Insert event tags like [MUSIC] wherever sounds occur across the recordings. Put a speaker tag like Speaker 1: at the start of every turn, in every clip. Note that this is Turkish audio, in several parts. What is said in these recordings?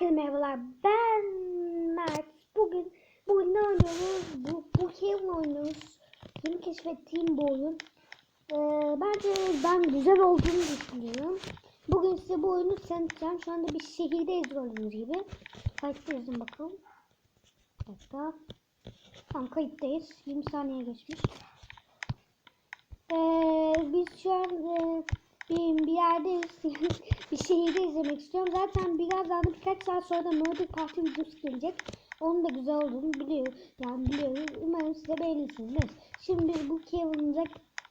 Speaker 1: Herkese merhabalar. Ben Mert. Bugün bugün ne oynuyoruz? Bu game oynuyoruz. Yeni keşfettiğim bu oyun. Ee, bence ben güzel olduğunu düşünüyorum. Bugün size bu oyunu tanıtacağım. Şu anda bir şehirdeyiz gördüğünüz gibi. Kayıttayız bakalım. Bir. Tam kayıttayız. 20 saniye geçmiş. Ee, biz şu an e, bir, bir yerdeyiz. bir şehirde izlemek istiyorum. Zaten birazdan da birkaç saat sonra da Murder Party videosu gelecek. Onun da güzel olduğunu biliyorum. Yani biliyorum. Umarım size beğenirsiniz. Şimdi bu Kevin'e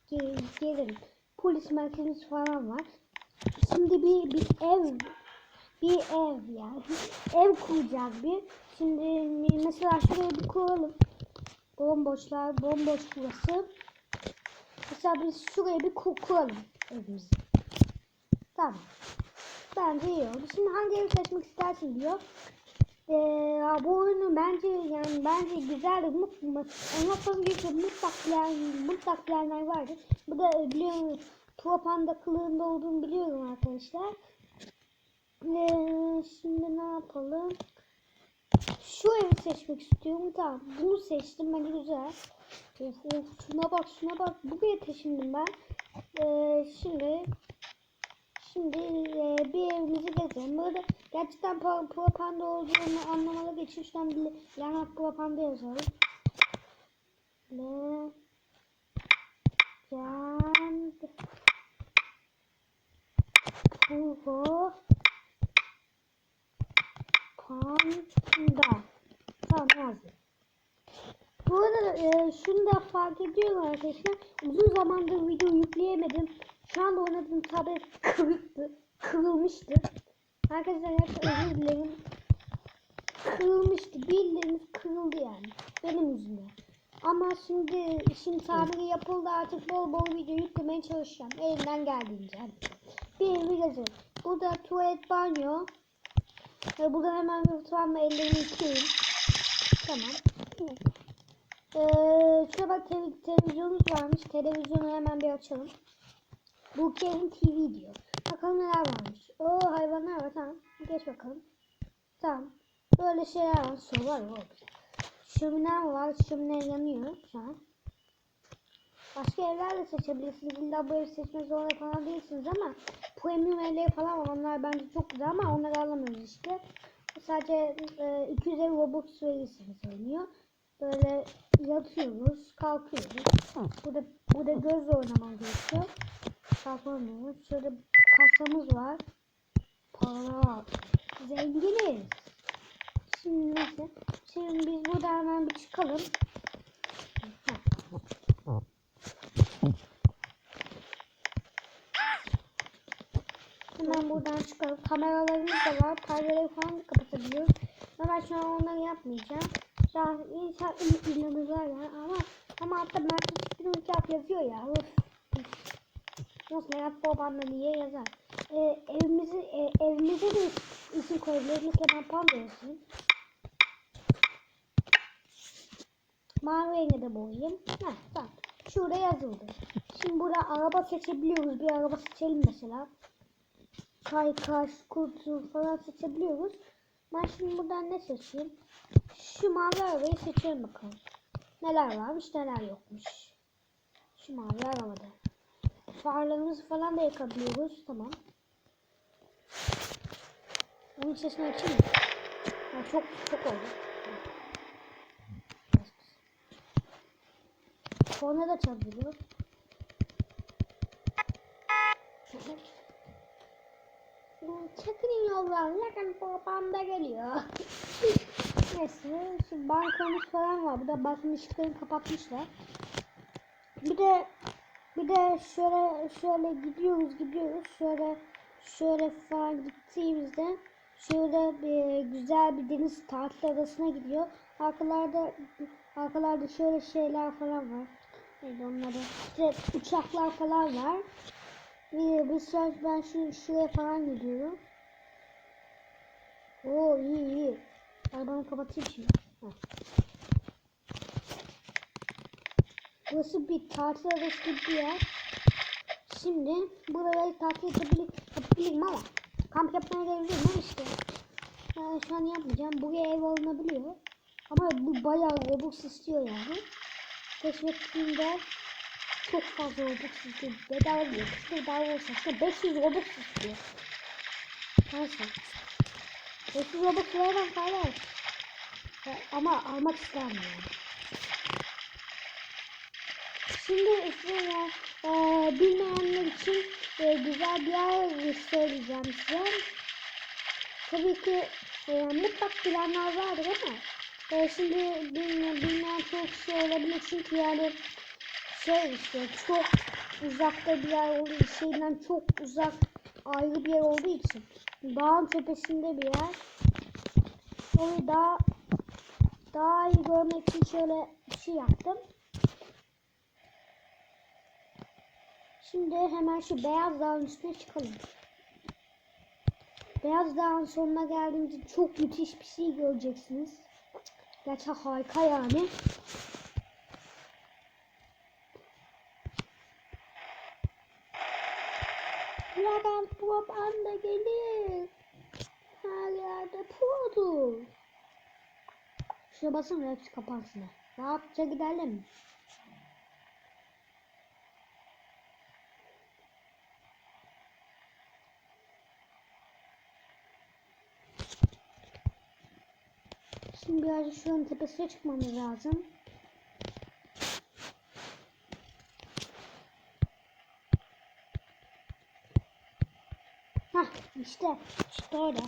Speaker 1: ge gelelim. Polis merkezimiz falan var. Şimdi bir, bir ev bir ev yani. [LAUGHS] ev kuracağız bir. Şimdi mesela şuraya bir kuralım. Bomboşlar, bomboş burası. Mesela biz şuraya bir kur kuralım evimizi. Tamam. Bence iyi oldu. Şimdi hangi evi seçmek istersin diyor. Ee, bu oyunu bence yani bence güzel de mut, mut, anlatmam gerekiyor. Mutlak bilen, mutlak bilenler vardır. Bu da biliyorum Tuapanda kılığında olduğunu biliyorum arkadaşlar. Ee, şimdi ne yapalım? Şu evi seçmek istiyorum. Tamam. Bunu seçtim. Bence güzel. Of of şuna bak şuna bak. Buraya taşındım ben. Ee, şimdi şimdi e, bir evimizi gezelim. Burada gerçekten pro- propaganda olduğunu anlamaları için şuradan bir lanet propaganda yazalım. Le Cand Pro Panda Tamam yazdım. Bu arada e, şunu da fark ediyorum arkadaşlar. Uzun zamandır video yükleyemedim. Şu anda oynadığım tablet kırıktı. Kırılmıştı. Arkadaşlar hep özür dilerim. Kırılmıştı. Bildiğiniz kırıldı yani. Benim yüzümden. Ama şimdi işin tamiri yapıldı artık bol bol video yüklemeye çalışacağım. Elimden geldiğince. Bir evi gezelim. Burada tuvalet banyo. Ve buradan hemen bir mutfağımla ellerimi yıkayayım. Tamam. Ee, şurada bak televiz- televizyonumuz varmış. Televizyonu hemen bir açalım. Bu Kevin TV diyor. Bakalım neler varmış. Oo hayvanlar var tamam. Geç bakalım. Tamam. Böyle şeyler var. Su var. O güzel. Şömine var. Şömine yanıyor şu an. Başka evler de seçebilirsiniz. İlla bu evi seçmek zorunda falan değilsiniz ama premium evleri falan var. Onlar bence çok güzel ama onları alamıyoruz işte. Sadece e, 200 ev Robux verirseniz oynuyor. Böyle yatıyoruz, kalkıyoruz. Burada burada gözle oynaman gerekiyor. Kalkamıyoruz. Şöyle kasamız var. Para. Zenginiz. Şimdi neyse. Şimdi biz burada hemen bir çıkalım. Hemen buradan çıkalım. Kameralarımız da var. Perdeleri falan kapatabiliyoruz. Ama ben şu an onları yapmayacağım. Şu an insan inanırlar ya. Ama ama hatta Mert'in Spinning Cap yazıyor ya. Uf. Nasıl Merat Boban'da niye yazar? Ee, evimizi, e, evimize de isim koyabiliriz. Ben Panda yazayım. Mavi renge de boyayayım. Heh, tamam. Şurada yazıldı. Şimdi burada araba seçebiliyoruz. Bir araba seçelim mesela kaykay, kutu falan seçebiliyoruz. Ben şimdi buradan ne seçeyim? Şu mavi arabayı seçelim bakalım. Neler varmış neler yokmuş. Şu mavi arabada. Farlarımızı falan da yakabiliyoruz. Tamam. Onun sesini açayım mı? Ha, çok çok oldu. Sonra da çalabiliyor. Çekilin yoldan. Yakın babamda geliyor. [LAUGHS] Neyse. Şu bankamız falan var. Burada bakın ışıklarını kapatmışlar. Bir de bir de şöyle şöyle gidiyoruz gidiyoruz. Şöyle şöyle falan gittiğimizde şöyle bir güzel bir deniz tatil adasına gidiyor. Arkalarda arkalarda şöyle şeyler falan var. Neydi onları? İşte uçaklar falan var. Bir, bir saat ben şu şuraya falan gidiyorum. Oo iyi iyi. Arabanı kapatayım şimdi. Heh. Burası bir tatil adası gibi bir yer. Şimdi buraları tatil edebilir, yapabilirim ama kamp yapmaya gelebilirim ama işte. Ben şu an yapmayacağım. Buraya ev alınabiliyor. Ama bu bayağı Robux istiyor yani. Keşfettiğimde çok fazla Robux istiyor. Bedava diyor. Kısa bedava olsa aslında 500 Robux istiyor. Neyse. 500 Robux veremem kardeş. Ama almak yani. Şimdi size e, bilmeyenler için e, güzel bir yer söyleyeceğim size. Tabii ki e, mutlak bilenler vardır ama e, şimdi bilmeyen, bilmeyen çok kişi olabilir çünkü yani şey işte çok uzakta bir yer olduğu şeyden çok uzak ayrı bir yer olduğu için dağın tepesinde bir yer. Onu daha daha iyi görmek için şöyle bir şey yaptım. Şimdi hemen şu beyaz dağın üstüne çıkalım. Beyaz dağın sonuna geldiğimizde çok müthiş bir şey göreceksiniz. Gerçekten harika yani. Dragon Pop anda gelir. Her yerde Pop'dur. Şuna basın hepsi kapansın. Rahatça gidelim. Şimdi birazcık şuranın tepesine çıkmamız lazım. Hah işte işte orada.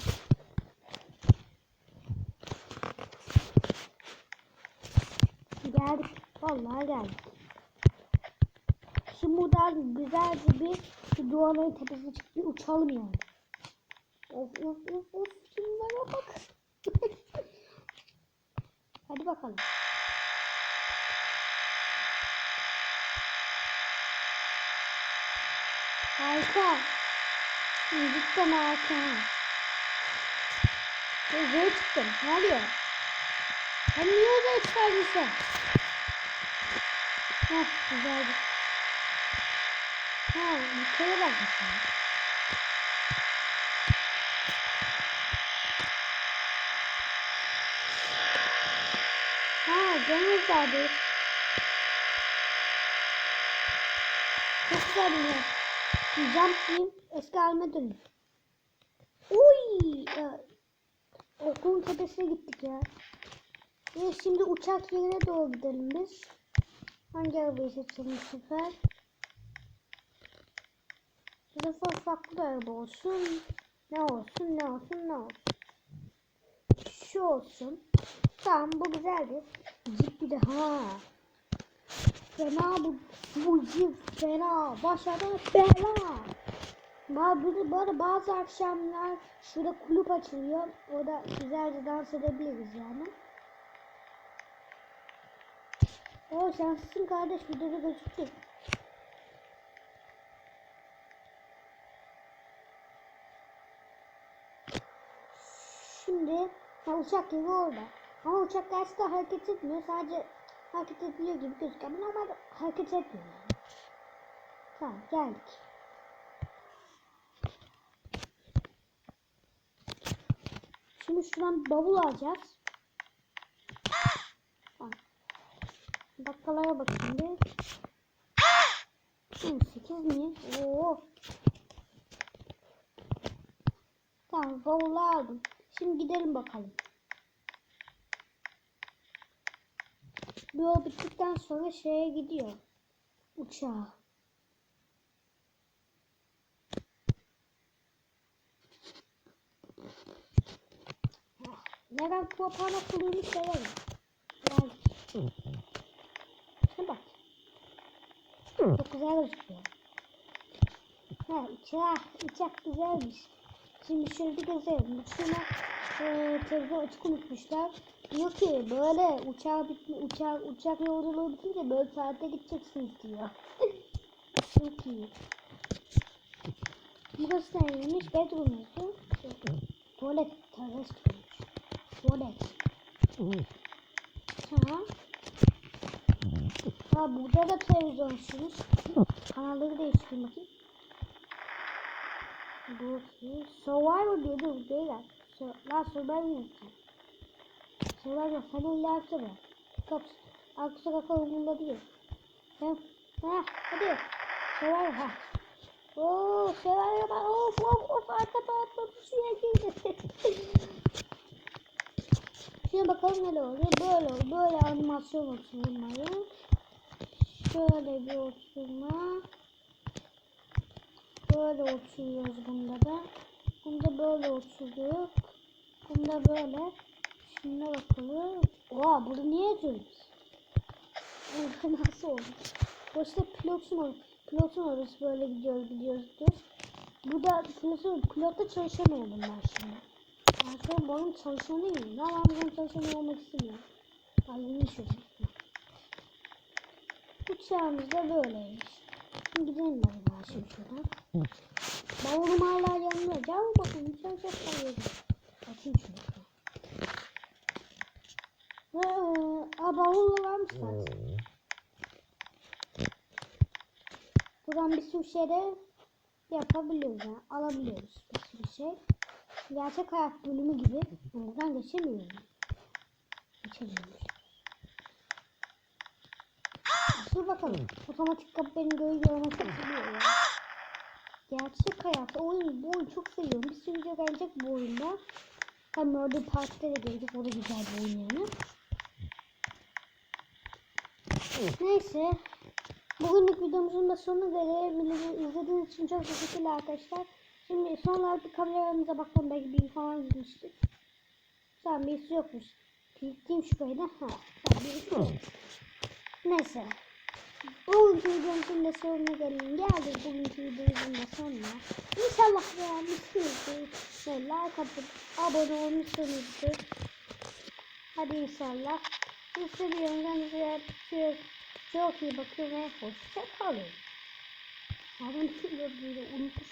Speaker 1: Geldik. Vallahi geldik. Şimdi buradan güzelce bir şu duvarların tepesine çıkıp bir uçalım yani. Of of of of şunlara bak. Hadi bakalım. Harika. Cidden harika. Uzaya çıktım. Ne oluyor? Sen niye uzaya çıkardın sen? Heh, güzeldi. Ha, yukarı bakmışsın. Deniz vardı. Çok güzel bir yer. Jump diyeyim, eski halime döneyim. Uy! Okulun tepesine gittik ya. Ve şimdi uçak yerine doğru gidelim biz. Hangi arabayı seçelim bu sefer? Bu sefer farklı bir araba olsun. Ne olsun, ne olsun, ne olsun. Şu olsun. Tamam bu güzeldi. Bir de ha. Fena bu, bu cip fena. Başarı bela. Ba- Bu, bu arada bazı akşamlar şurada kulüp açılıyor. Orada güzelce dans edebiliriz yani. O şanslısın kardeş videoda gözüktü. Şimdi ha, uçak yeri orada. Ama uçak gerçekten hareket etmiyor. Sadece hareket ediyor gibi gözüküyor. Ama normalde hareket etmiyor. Tamam geldik. Şimdi şuradan bavul alacağız. Tamam. Dakikalara bakayım bir. Hı, 8 mi? Oo. Tamam bavulu aldım. Şimdi gidelim bakalım. Bu yol bittikten sonra şeye gidiyor. Uçağa. Neden kuapana kulübünü severim. Yani. Şuna bak. Çok güzel gözüküyor. Ha uçak, uçak güzelmiş. Şimdi şöyle bir gezelim. Şuna e, telefon açık unutmuşlar. Diyor ki böyle uçağı bitmi, uçak, uçak yolculuğu bitince böyle saatte gideceksiniz diyor. [LAUGHS] Çok iyi. Burası neymiş? Bedroom yazıyor. Tuvalet. Tuvalet. Tuvalet. Ha. Ha burada da televizyonsunuz. Kanalları değiştireyim bakayım. Bu Survivor diyor dur beyler. So, survival yapacağım. Survival sana ileride mi? Top. Arka sokak umurumda değil. Sen, ha, hadi. Survival ha. Oo, survival bak. Of of of arka tarafta suya girdi. [LAUGHS] Şimdi bakalım ne oluyor. Böyle böyle animasyon olsun umarım. Şöyle bir oturma. Böyle oturuyoruz bunda da. Bunda böyle oturduk. Bunda böyle. Şuna bakalım. Oha burada niye yazıyoruz? [LAUGHS] Nasıl oldu? Burası pilotun or pilotun orası böyle gidiyoruz gidiyoruz gidiyoruz. Bu da pilotun pilotta çalışamıyor bunlar şimdi. Ben şu an bunun çalışanıyım. Ya ben bunun çalışanı olmak istemiyorum. Halini çocuk. Uçağımız da böyleymiş. Şimdi gidelim ben şimdi şuradan. Bavulum hala yanında. Gel çok seviyorum. Atayım şunu. Aa bavul varmış zaten. Buradan bir sürü şey de yapabiliyoruz yani. Alabiliyoruz bir sürü şey. Gerçek hayat bölümü gibi. Yani buradan geçemiyorum. Geçemiyoruz. Dur bakalım. Otomatik kapı benim göğü görmek istiyor ya. Gerçek hayat oyun bu oyunu çok seviyorum. Bir sürü video gelecek bu oyunda. Hem Murder Park'ta da gelecek. O da güzel bir oyun yani. Neyse. Bugünlük videomuzun da sonuna gelelim. İzlediğiniz için çok teşekkürler arkadaşlar. Şimdi son olarak bir kameralarımıza bakalım. Belki bir falan gitmiştik. Sen birisi yokmuş. Kilitleyeyim şurayı da. Ha. Birisi. Neyse. Bugünkü videomuzun da sonuna gelelim. Geldik bugünkü videomuzun da sonuna. İnşallah beğenmişsinizdir. Ve like atıp abone olmuşsunuzdur. Hadi inşallah. Sizi seviyorum. Kendinize çok, iyi bakın ve hoşça kalın. Abone olmayı unutmayın.